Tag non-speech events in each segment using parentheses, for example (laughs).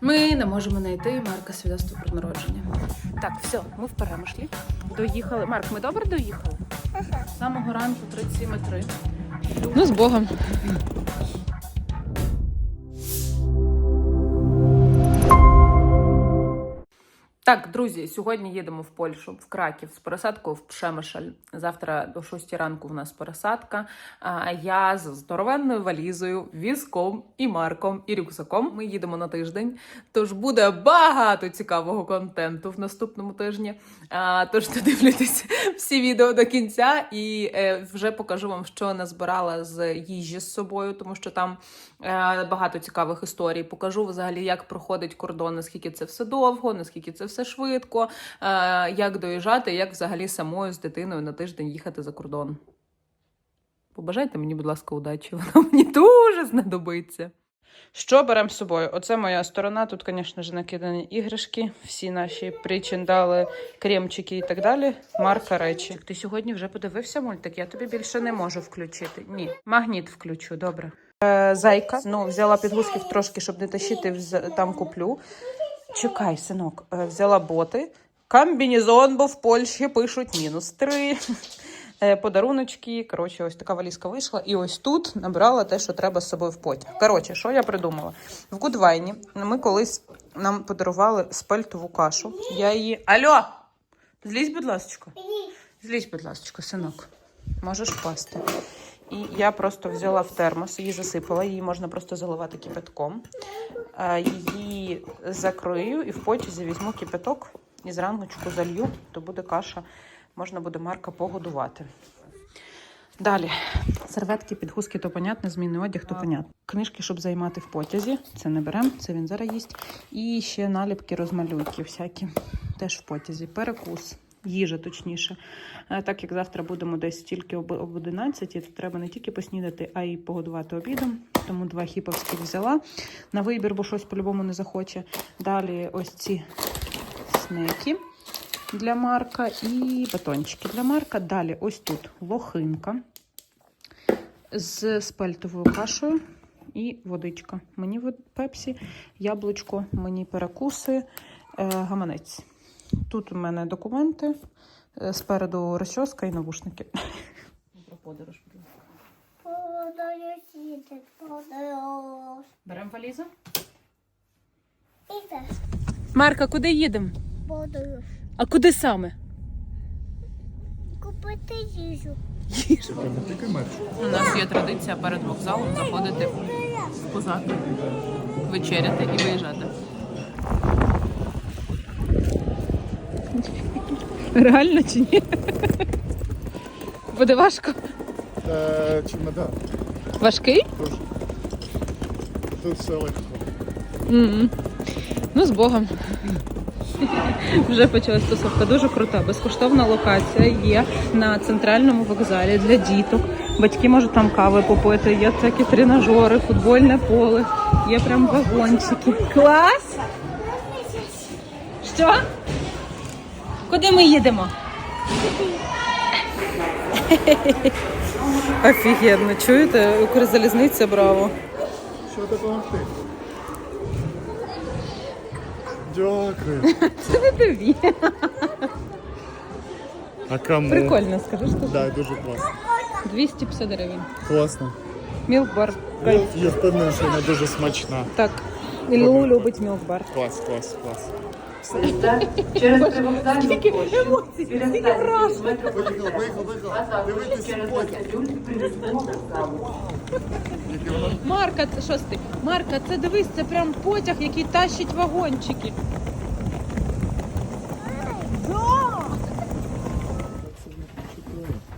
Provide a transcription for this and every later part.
Ми не можемо знайти Марка свідоцтво про народження. Так, все, ми в перемишлі. Доїхали. Марк, ми добре доїхали? З самого ранку 37,3. Ну, з Богом. Так, друзі, сьогодні їдемо в Польщу, в Краків з пересадкою в Пшемишель. Завтра до 6 ранку в нас пересадка. А я з здоровенною валізою, візком і марком і рюкзаком. Ми їдемо на тиждень. Тож буде багато цікавого контенту в наступному тижні. Тож додивлюйтесь (laughs) всі відео до кінця і е, вже покажу вам, що назбирала з їжі з собою, тому що там е, багато цікавих історій. Покажу взагалі, як проходить кордон, наскільки це все довго, наскільки це все швидко, е, як доїжджати, як взагалі самою з дитиною на тиждень їхати за кордон. Побажайте мені, будь ласка, удачі. Воно (laughs) мені дуже знадобиться. Що беремо з собою? Оце моя сторона. Тут, звісно ж, накидані іграшки, всі наші причиндали, кремчики і так далі. Марка речі. Ти сьогодні вже подивився мультик? Я тобі більше не можу включити. Ні, магніт включу, добре. Е, зайка. Ну, взяла підгузків трошки, щоб не тащити, там куплю. Чекай, синок, Е, взяла боти. Комбінезон, бо в Польщі пишуть мінус три. (laughs) Е, Подаруночки. Коротше, ось така валізка вийшла. І ось тут набрала те, що треба з собою в потяг. Коротше, що я придумала? В Гудвайні ми колись нам подарували спельтову кашу. Я її. Алло! Злізь, будь ласка. Злізь, будь ласка, синок. Можеш впасти. І я просто взяла в термос, її засипала, її можна просто заливати кипятком. Е, Її закрию і в потязі візьму кипяток і зраночку залью, то буде каша, можна буде Марка погодувати. Далі. Серветки, підгузки, то понятно, змінний одяг, то понятно. Книжки, щоб займати в потязі. Це не беремо, це він зараз їсть. І ще наліпки, розмалюйки всякі. Теж в потязі. Перекус. Їжа, точніше. Е, Так як завтра будемо десь тільки об, об 11, то треба не тільки поснідати, а й погодувати обідом. Тому два хіповських взяла на вибір, бо щось по-любому не захоче. Далі ось ці снеки для Марка і батончики для Марка. Далі ось тут лохинка з спельтовою кашею і водичка. Мені пепсі, яблучко, мені перекуси, е, гаманець. Тут у мене документи, е, спереду розчоска і навушники. Про подорож. Беремо валізу. Марка, куди їдемо? подаю. А куди саме? Купити їжу. У нас є традиція перед вокзалом заходити в позаки, вечеряти і виїжджати. Реально чи ні? Буде важко. Е, чемодан. Важкий? Тут все легко. м Ну, з Богом. Вже почалась тусовка. Дуже крута. Безкоштовна локація є на центральному вокзалі для діток. Батьки можуть там кави попити, є всякі тренажери, футбольне поле, є прям вагончики. Клас! Що? Куди ми їдемо? Офігенно, чуєте? Укрзалізниця, браво. Що допомогти? Дякую. (laughs) Це не тобі. А кому? Прикольно, скажи, що Да, дуже класно. 250 гривень. Класно. Мілкбар. Я, я впевнений, що вона дуже смачна. Так. Іллу любить мілкбар. Клас, клас, клас. Через привокзальну площу. Біля станції метро А також через. Привізного вокзалу. Марка, це шостий. Марка, це дивись, це прям потяг, який тащить вагончики.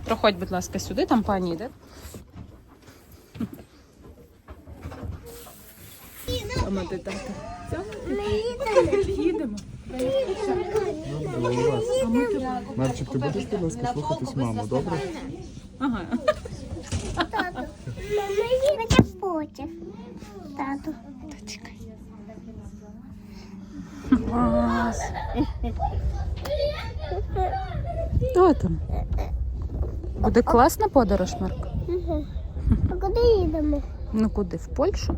Проходь, будь ласка, сюди, там пані йде. Де тата? Їдемо. Марчик, ти будеш, будь ласка, слухатись маму, добре? Ага. Тату. Мама їде потяг. Тату. Чекай. Клас. Хто там? Буде класна подорож, Марк? А куди їдемо? Ну куди? В Польщу?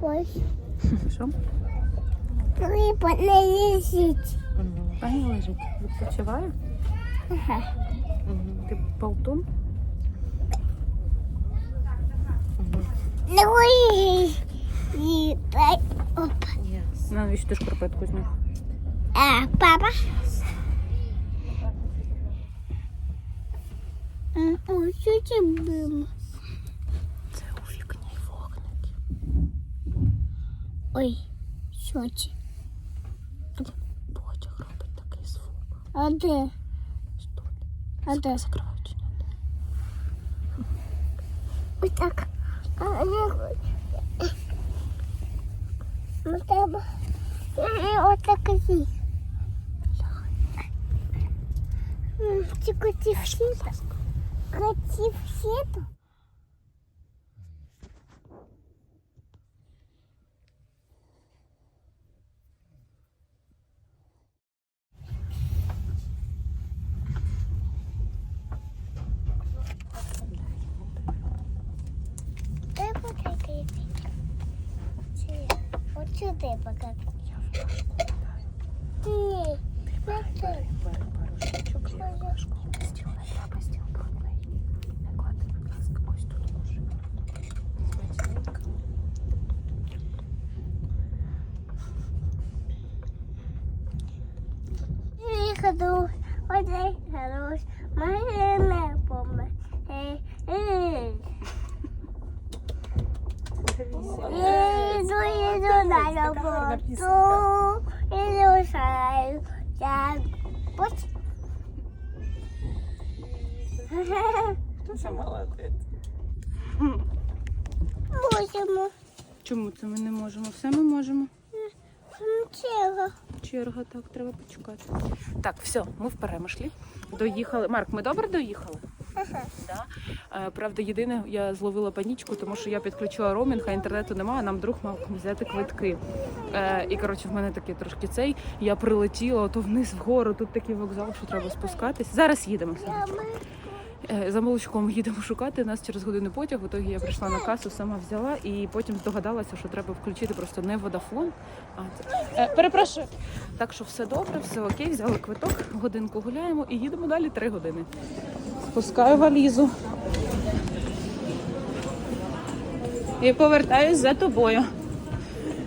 Польщу. Що? Риба не лежить. Пані лежить, відпочиває. Ага. Ти полтун? Не лежить. І дай. Опа. Навіщо ти шкарпетку зняв? А, папа. М, Ой, що це було? Це у вікні вогники. Ой, що це? А де? Тут. А де? Закриваючи. Ось так. А не Ну треба. Е, Ось так і. М, Ці коті всі. Коті всі тут. От сюди покакай. Ні, не тут. Бери пару штучок і флешку. Стіл не треба, стіл брудний. Не клади, будь ласка, ось тут може. Смачненько. Ей, хорош, оцей хорош, іду на роботу, я ось. Дуже молодець. Можемо. Чому це ми не можемо? Все ми можемо. Нічого. Черга, так, треба почекати. Так, все, ми в перемишлі. Доїхали. Марк, ми добре доїхали? (laughs) Да. Е, Правда, єдине, я зловила панічку, тому що я підключила роумінг, а інтернету немає, нам друг мав взяти квитки. Е, і коротше, в мене такий трошки цей. Я прилетіла то вниз вгору, тут такий вокзал, що треба спускатись. Зараз їдемо. Е, За молочком їдемо шукати. Нас через годину потяг. В итогі я прийшла на касу, сама взяла і потім здогадалася, що треба включити просто не водафон. А це перепрошую. Так що все добре, все окей. Взяли квиток, годинку гуляємо і їдемо далі три години. Спускаю валізу. І повертаюсь за тобою.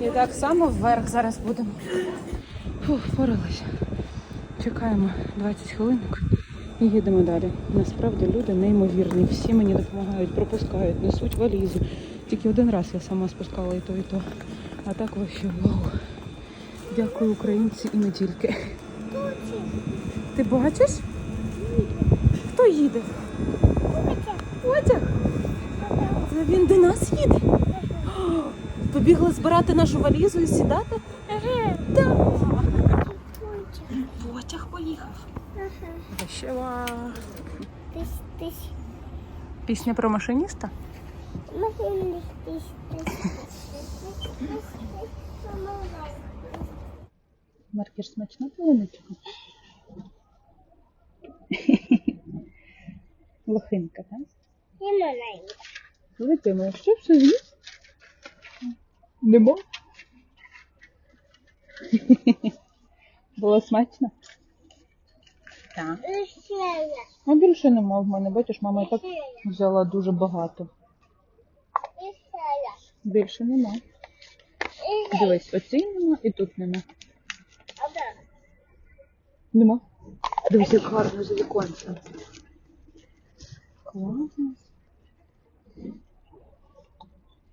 І так само вверх зараз будемо. Фух, впоралася. Чекаємо 20 хвилинок і їдемо далі. Насправді люди неймовірні. Всі мені допомагають, пропускають, несуть валізу. Тільки один раз я сама спускала і то, і то. А так вообще вау. Дякую українці і не тільки. Ти бачиш? Їде? Потяг. Це він до нас їде. О, Побігли збирати нашу валізу і сідати? Так. Потяг поїхав. Тись. Пісня про машиніста? Маркер смачна полуничка. Лохинка, так? І маленька. Летимо. Що все з'їсть? Нема. (laughs) Було смачно? Так. І ще є. А більше нема в мене. Бачиш, мама і так взяла дуже багато. Є. Більше нема. Дивись, оцій нема і тут нема. Нема. Дивись, як гарно за віконцем. Класно.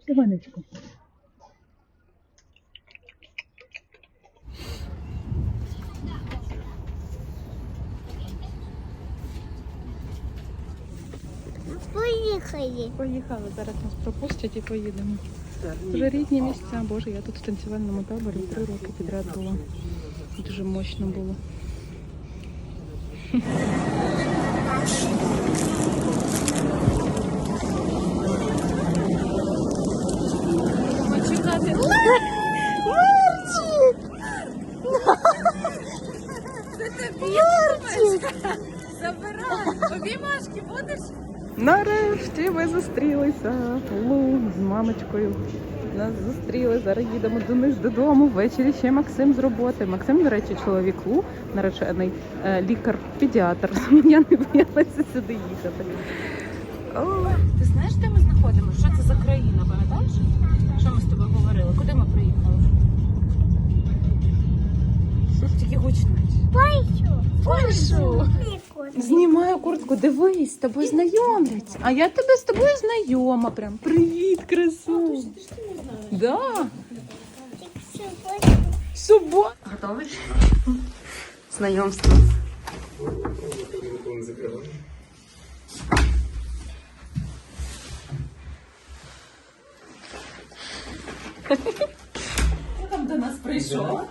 Іванечко. Поїхали. Поїхали, зараз нас пропустять і поїдемо. Вже рідні місця, боже, я тут в танцювальному таборі три роки підряд була. Дуже мощно було. Обіймашки будеш? Нарешті ми зустрілися Лу з мамочкою. нас зустріли. Зараз їдемо до них додому. Ввечері ще Максим з роботи. Максим, до речі, чоловік Лу, наречений е, лікар-педіатр. (laughs) Я не боялася сюди їхати. Ти знаєш, де ми знаходимося? Що це за країна? Пам'ятаєш? Що ми з тобою говорили? Куди ми приїхали? Тільки гучно. Польщу. Знімаю куртку, дивись, з тобою знайомляться. А я тебе з тобою знайома. Прям привіт, красу. Да. Субота. Готовий? Знайомство. Хто там до нас прийшов?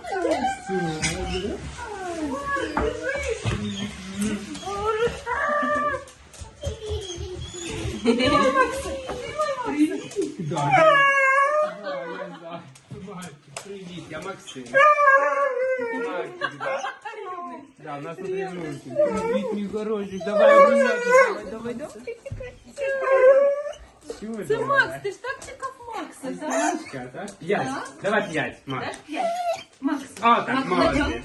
Привіт, я Максим. Да, у нас тут рівнунки. Привіт, мій хороший, давай обнімати, давай, давай, давай. Це Макс, Ти ж так чекав Макса, так? П'ять. Давай п'ять, Макс. Макс. А, так, молодець.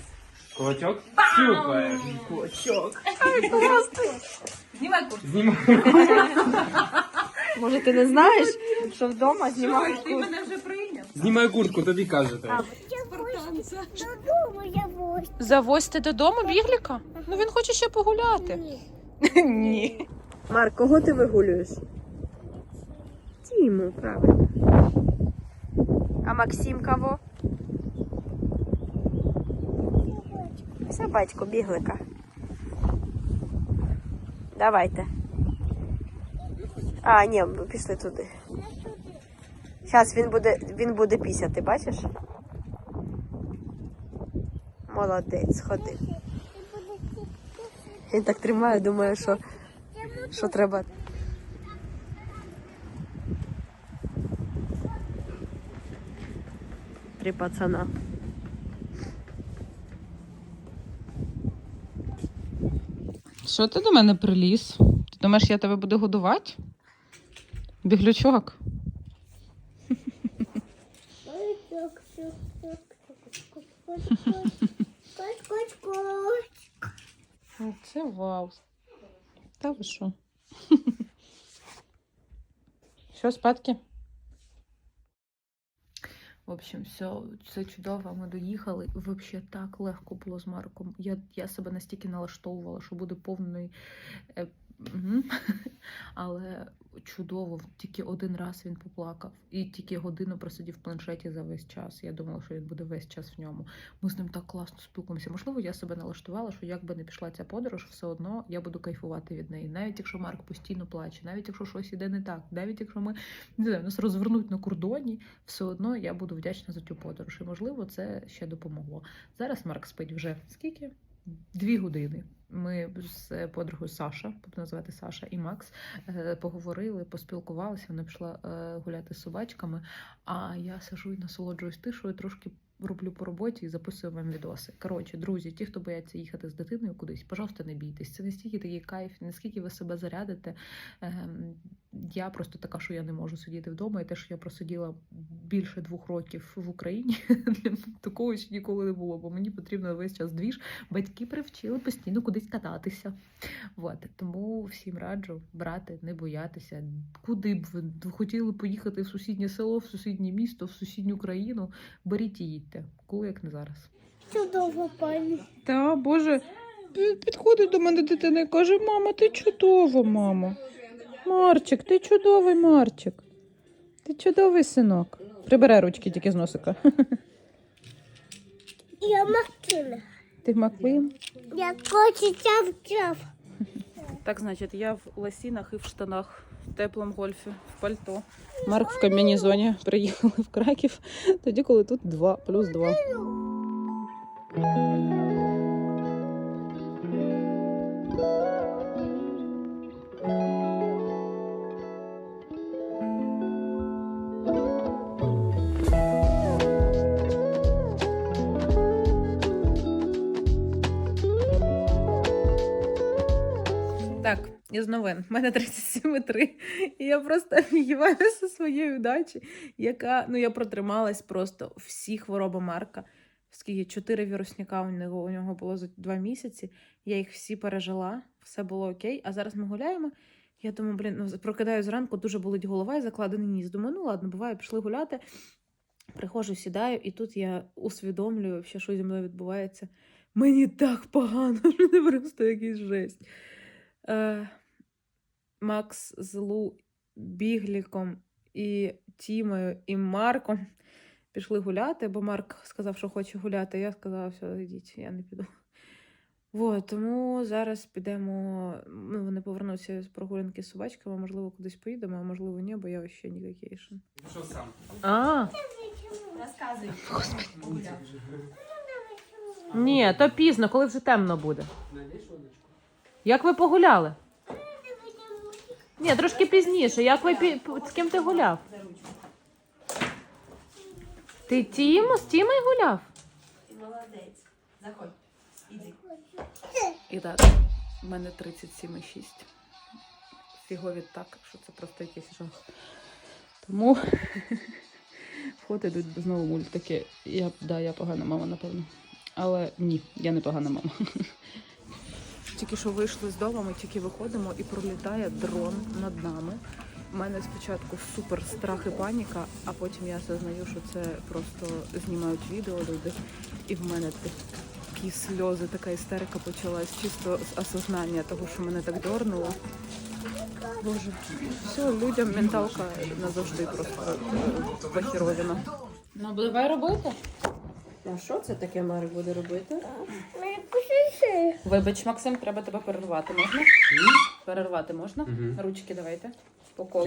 Кулачок? Супер. Кулачок. Знімай куртку. Знімай. Може, ти не знаєш, що вдома знімають Ти мене вже прийняв. Знімай куртку, тоді кажете. Додому я возь. Завозьте додому бігліка? Ну він хоче ще погуляти. Ні. Марк, кого ти вигулюєш? Тіму, правильно. А Максим кого? Собачку біглика. Давайте. А, ні, пішли туди. Зараз він буде, він буде пісяти, бачиш? Молодець, ходи. Він так тримає, думає, що, що треба. Три пацана. Що ти до мене приліз? Ти думаєш, я тебе буду годувати? Біглючок. Це вау. Та ви що? Що, спадки? В общем, все, все чудово. Ми доїхали. Взагалі так легко було з Марком. Я, я себе настільки налаштовувала, що буде повний. Е, угу. (laughs) Але чудово, тільки один раз він поплакав. І тільки годину просидів в планшеті за весь час. Я думала, що він буде весь час в ньому. Ми з ним так класно спілкуємося. Можливо, я себе налаштувала, що як би не пішла ця подорож, все одно я буду кайфувати від неї. Навіть якщо Марк постійно плаче, навіть якщо щось іде не так, навіть якщо ми не знаю, нас розвернуть на кордоні, все одно я буду вдячна за цю подорож. І можливо, це ще допомогло. Зараз Марк спить вже скільки? Дві години. Ми з подругою Саша, буду називати Саша і Макс, е, поговорили, поспілкувалися. Вона пішла е, гуляти з собачками. А я сижу і насолоджуюсь тишою, трошки роблю по роботі і записую вам відоси. Коротше, друзі, ті, хто бояться їхати з дитиною кудись, пожалуйста, не бійтесь. Це настільки такий кайф, наскільки ви себе зарядите. Я просто така, що я не можу сидіти вдома, і те, що я просиділа більше двох років в Україні, (laughs) такого ще ніколи не було, бо мені потрібно весь час двіж. Батьки привчили постійно кудись кататися. От. Тому всім раджу брати, не боятися. Куди б ви хотіли поїхати в сусіднє село, в сусіднє місто, в сусідню країну, беріть і їдьте. Коли як не зараз. Чудово, пані. Та Боже, підходить до мене дитина і каже: мама, ти чудова, мамо. Марчик, ти чудовий Марчик. Ти чудовий синок. Прибирай ручки тільки з носика. Я Мактина. Ти Маклин? Я хочу тяв-тяв. Так, значить, я в лосінах і в штанах, в теплому гольфі, в пальто. Марк в комбінезоні приїхали в Краків, тоді коли тут два плюс два. Із новин. У мене 37,3. І я просто офігіваюся своєї удачі, яка ну я протрималась просто всі хвороби Марка. Скільки чотири вірусняка у нього у нього було за два місяці. Я їх всі пережила, все було окей. А зараз ми гуляємо. Я думаю, блін, ну прокидаю зранку, дуже болить голова і закладений ніс. Думаю, ну ладно, буває, пішли гуляти. Приходжу, сідаю, і тут я усвідомлюю, що зі мною відбувається. Мені так погано, (laughs) що це просто якийсь жесть. Е, Макс з Лу Бігліком і Тімою і Марком пішли гуляти, бо Марк сказав, що хоче гуляти. Я сказала, все, йдіть, я не піду. Вот, тому зараз підемо. Ну, вони повернуться з прогулянки з собачками, можливо, кудись поїдемо, а можливо, ні, бо я ще не вакейшн. Що сам? А. Ні, то пізно, коли вже темно буде. Як ви погуляли? Ні, трошки пізніше. Як ви пі- з ким ти гуляв? Ти Тімо? З Тімою гуляв? Молодець. Заходь. Іди. І так, в мене 37,6. Фігові так, що це просто якийсь жах. Тому (laughs) йдуть знову мультики. Я, да, я погана мама, напевно. Але ні, я не погана мама. (laughs) Тільки що вийшли з дому, ми тільки виходимо і пролітає дрон над нами. У мене спочатку супер страх і паніка, а потім я осознаю, що це просто знімають відео люди. І в мене такі сльози, така істерика почалась чисто з осознання того, що мене так дорнуло. Боже, все, людям менталка назавжди просто е. Ну, давай робити. А що це таке Марк буде робити? Вибач, Максим, треба тебе перервати. Можна? Перервати можна? Мгм. Ручки давайте. По колу?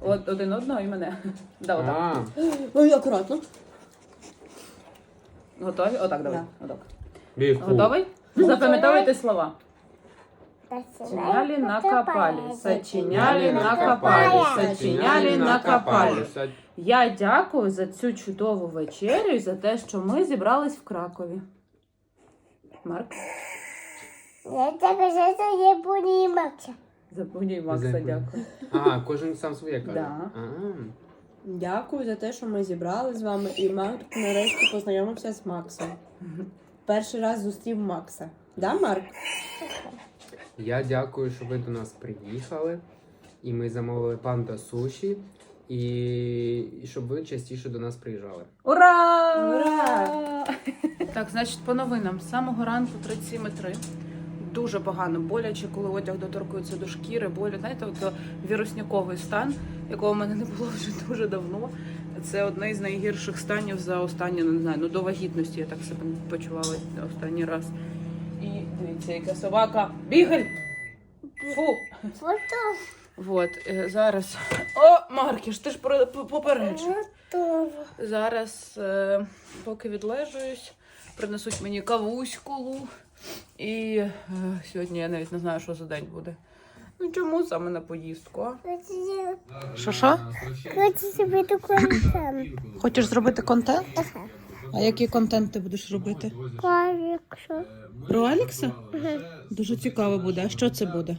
От один одного і мене. (laughs) Да, отак. А, Ой, акуратно. Готові? Отак, давай. Отак. бігу. Готовий? Запам'ятовуйте слова. Сочиняли, накопали. Сочиняли, накопали. Сочиняли, накопали. Я дякую за цю чудову вечерю і за те, що ми зібрались в Кракові. Марк, Я тебе за це не понімався. запевнюй Макса, Дякую. дякую. А, кожен сам своє каже. Да. Дякую за те, що ми зібрали з вами, і Марк нарешті познайомився з Максом. Перший раз зустрів Макса. Да, Марк? Я дякую, що ви до нас приїхали. І ми замовили панда суші. І, і щоб ви частіше до нас приїжджали. Ура! Ура! (laughs) Так, значить, по новинам. З самого ранку 37,3. Дуже погано, боляче, коли одяг доторкується до шкіри, болю. Знаєте, от вірусняковий стан, якого в мене не було вже (laughs) дуже давно. Це одне з найгірших станів за останні, ну, не знаю, ну до вагітності я так себе почувала останній раз. І дивіться, яка собака. Бігаль! Фу! Вот, е, зараз. О, Маркіш, ти ж про- по- готово. Зараз, е, поки відлежуюсь, принесуть мені кавуську. І е, сьогодні я навіть не знаю, що за день буде. Ну чому саме на поїздку? а? Що що? Хочу таку сам. Хочеш зробити контент? А який контент ти будеш робити? Про Алікса? Дуже цікаво буде. А що це буде?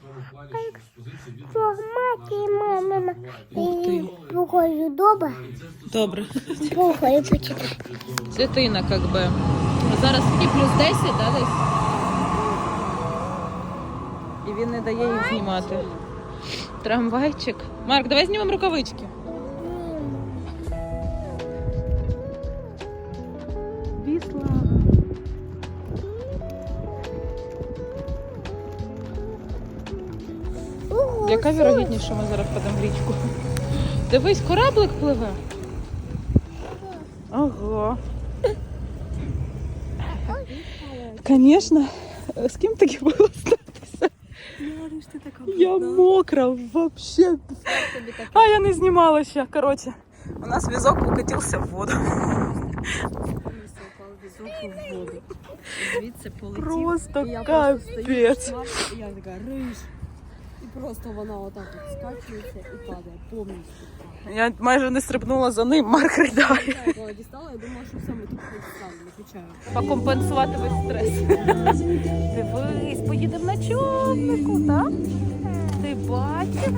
Що мати і мама Ух і покою добре. Добре. Покою почекай. Дитина, як би. Зараз скільки плюс 10, да, десь? І він не дає їх знімати. Трамвайчик. Марк, давай знімемо рукавички. Яка вірогідність, що ми зараз падемо в річку? Дивись, кораблик пливе. Ого. Звісно, з ким таке було статися? Я мокра, вообще. А я не знімала ще. Коротше, у нас візок укатився в воду. Звідси полетів. Просто І я просто стою, капець. і я така риш. Просто вона отак от скачується і падає повністю. Я майже не стрибнула за ним, Марк ридає. Так, коли дістала, я думала, що все, ми тут станемо, виключаю. Покомпенсувати весь стрес. Дивись, поїдемо на човнику, так? Ти бачиш?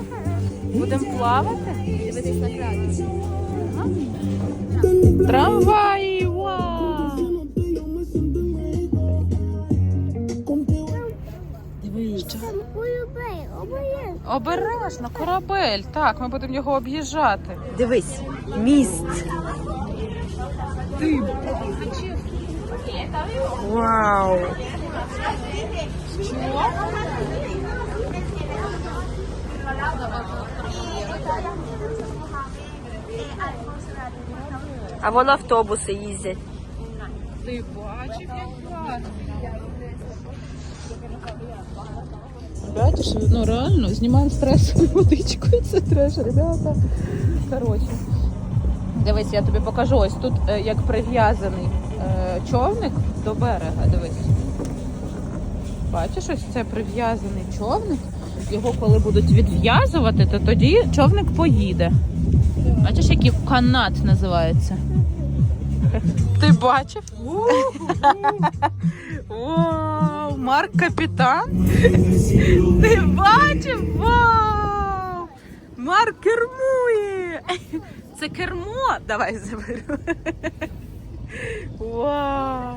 Будемо плавати? Дивитись на краті. Трамваї! Вау! Обоє. Обережно, корабель. Так, ми будемо його об'їжджати. Дивись, міст. Вау! А вон автобуси їздять. Ти бачив, як класно? Бачиш, ну реально, знімаємо стрес (laughs) водичкою, це треш, ребята. Коротше. Дивись, я тобі покажу. Ось тут е, як прив'язаний е, човник до берега. Дивись. Бачиш, ось це прив'язаний човник. Його коли будуть відв'язувати, то тоді човник поїде. Бачиш, який канат називається? Ти бачив? Вау! Марк капітан. Ти бачив? Вау! Марк кермує! Це кермо. Давай заберу. Вау!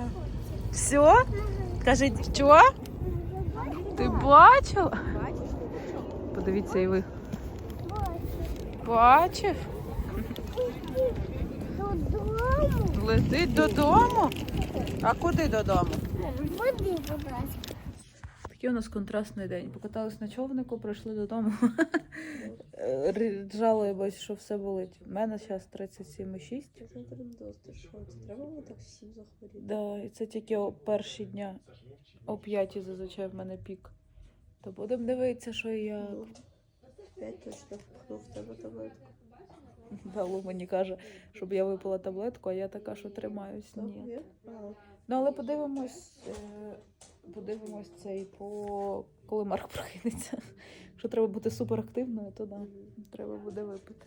Все? Кажіть, що? Ти бачив? Подивіться і ви. Бачив? Додому. Летить додому? А куди додому? Води, будь ласка. Такий у нас контрастний день. Покатались на човнику, прийшли додому. (laughs) Жалуємось, що все болить. У мене зараз 37,6. Це трендости, що це треба було так всім захворіти. Да, і це тільки о перші дня. О п'ятій зазвичай в мене пік. То будемо дивитися, що і як. П'ять точно в тебе таблетку. (laughs) Белу мені каже, щоб я випила таблетку, а я така, що тримаюсь. Ні. Ні? Ну, але подивимось, е, подивимось цей по коли Марк (laughs) прокинеться. Якщо треба бути суперактивною, то да, треба буде випити.